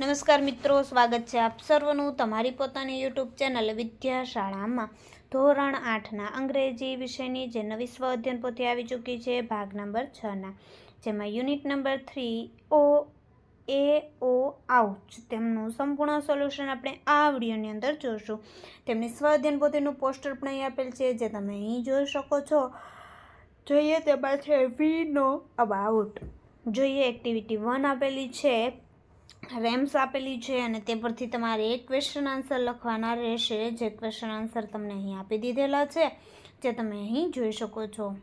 નમસ્કાર મિત્રો, સ્વાગત છે આપ સર્વનું તમારી પોતાની યુટ્યુબ ચેનલ વિદ્યાશાળામાં. ધોરણ આઠના અંગ્રેજી વિષયની જે નવી સ્વ અધ્યયન પોથી આવી ચૂકી છે, ભાગ નંબર છના. જેમાં unit number three, O, A, O ouch તેમનું સંપૂર્ણ સોલ્યુશન આપણે આ વિડીયોની અંદર જોઈશું તેમની સ્વ અધ્યયન પોથીનું પોસ્ટર પણ અહીં આપેલ છે, જે તમે અહીં જોઈ શકો છો. જોઈએ, તેમાં છે, વી નો અબાઉટ. જોઈએ, એક્ટિવિટી વન આપેલી છે. રેમ્સ આપેલી છે અને તે પરથી તમારે એક ક્વેશ્ચન આન્સર લખવાના રહેશે. જે ક્વેશ્ચન આન્સર તમને અહીં આપી દીધેલા છે, જે તમે અહીં જોઈ શકો છો.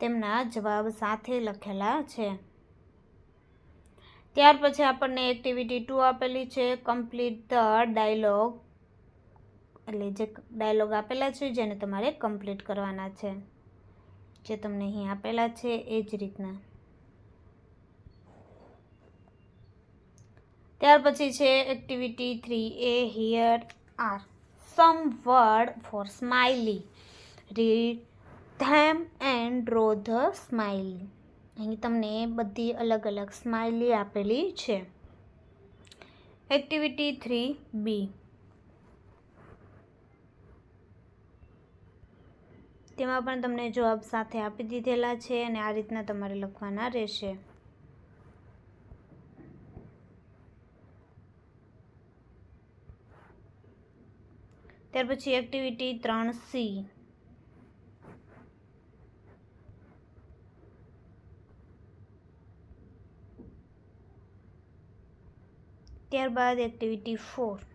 તેમના જવાબ સાથે લખેલા છે. ત્યાર પછી આપણને એક્ટિવિટી ટુ આપેલી છે. કમ્પ્લીટ ધ ડાયલોગ એટલે જે ડાયલોગ આપેલા છે, જેને તમારે કમ્પ્લીટ કરવાના છે. જે તમને અહીં આપેલા છે, એ જ રીતના. ત્યાર પછી છે activity three A here are some word for smiley read them and draw the smiley અહીં તમને બધી અલગ અલગ સ્માઇલી આપેલી છે. એક્ટિવિટી થ્રી બી તેમાં પણ તમને જવાબ સાથે આપી દીધેલા છે અને આ રીતના તમારે લખવાના રહેશે. ત્યાર પછી એક્ટિવિટી ત્રણ સી ત્યારબાદ એક્ટિવિટી ફોર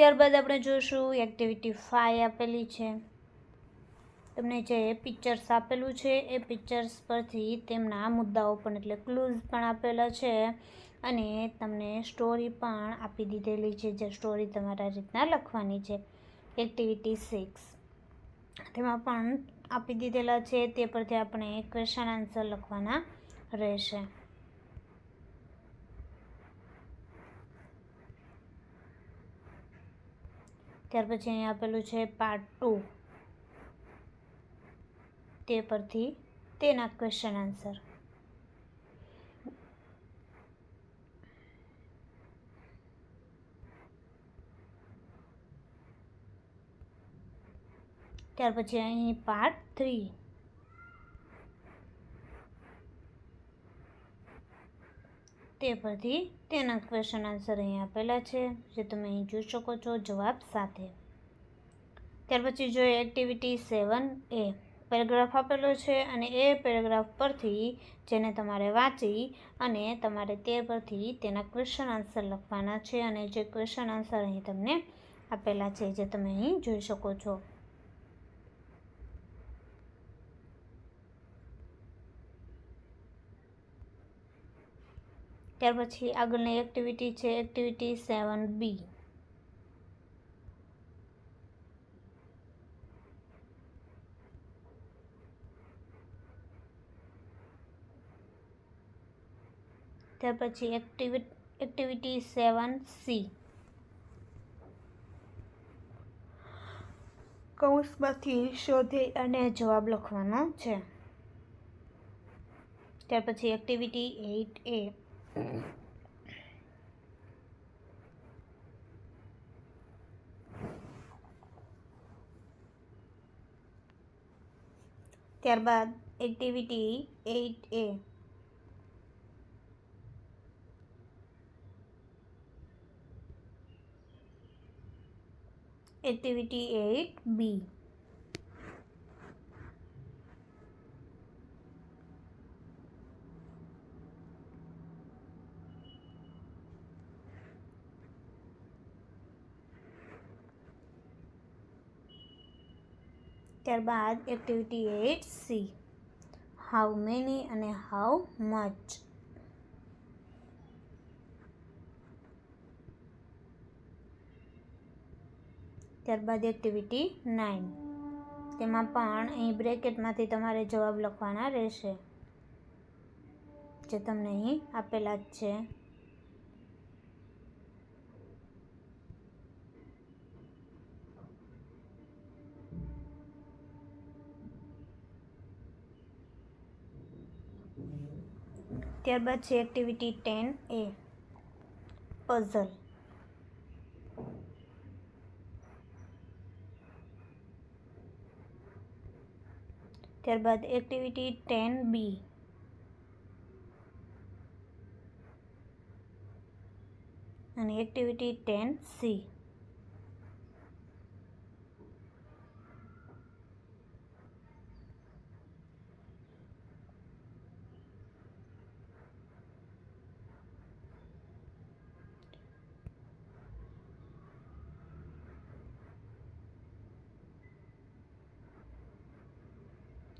ત્યારબાદ આપણે જોઈશું એક્ટિવિટી ફાઈવ આપેલી છે. તમને જે પિક્ચર્સ આપેલું છે, એ પિક્ચર્સ પરથી તેમના મુદ્દાઓ પણ એટલે ક્લૂઝ પણ આપેલા છે અને તમને સ્ટોરી પણ આપી દીધેલી છે, જે સ્ટોરી તમારા રીતના લખવાની છે. એક્ટિવિટી સિક્સ તેમાં પણ આપી દીધેલા છે, તે પરથી આપણે ક્વેશ્ચન આન્સર લખવાના રહેશે. ત્યાર પછી અહીં આપેલું છે પાર્ટ ટુ તે પરથી તેના ક્વેશ્ચન આન્સર ત્યાર પછી અહીં પાર્ટ થ્રી તે પરથી તેના ક્વેશ્ચન આન્સર અહીં આપેલા છે, જે તમે અહીં જોઈ શકો છો, જવાબ સાથે. ત્યાર પછી જોઈએ એક્ટિવિટી સેવન એ પેરેગ્રાફ આપેલો છે અને એ પેરેગ્રાફ પરથી જેને તમારે વાંચી અને તમારે તે પરથી તેના ક્વેશ્ચન આન્સર લખવાના છે અને જે ક્વેશ્ચન આન્સર અહીં તમને આપેલા છે, જે તમે અહીં જોઈ શકો છો. ત્યાર પછી આગળની એક્ટિવિટી છે એક્ટિવિટી સેવન બી ત્યાર પછી એક્ટિવિટી એક્ટિવિટી સેવન સી કૌંસમાંથી શોધી અને જવાબ લખવાનો છે. ત્યાર પછી એક્ટિવિટી એઇટ એ ત્યારબાદ activity eight A activity eight B ત્યારબાદ activity eight C how many અને હાઉ મચ ત્યારબાદ એક્ટિવિટી નાઇન તેમાં પણ અહીં બ્રેકેટમાંથી તમારે જવાબ લખવાના રહેશે. જે તમને અહીં આપેલા જ છે. ત્યારબાદ છે એક્ટિવિટી ટેન એ પઝલ ત્યારબાદ એક્ટિવિટી ટેન બી અને એક્ટિવિટી ટેન સી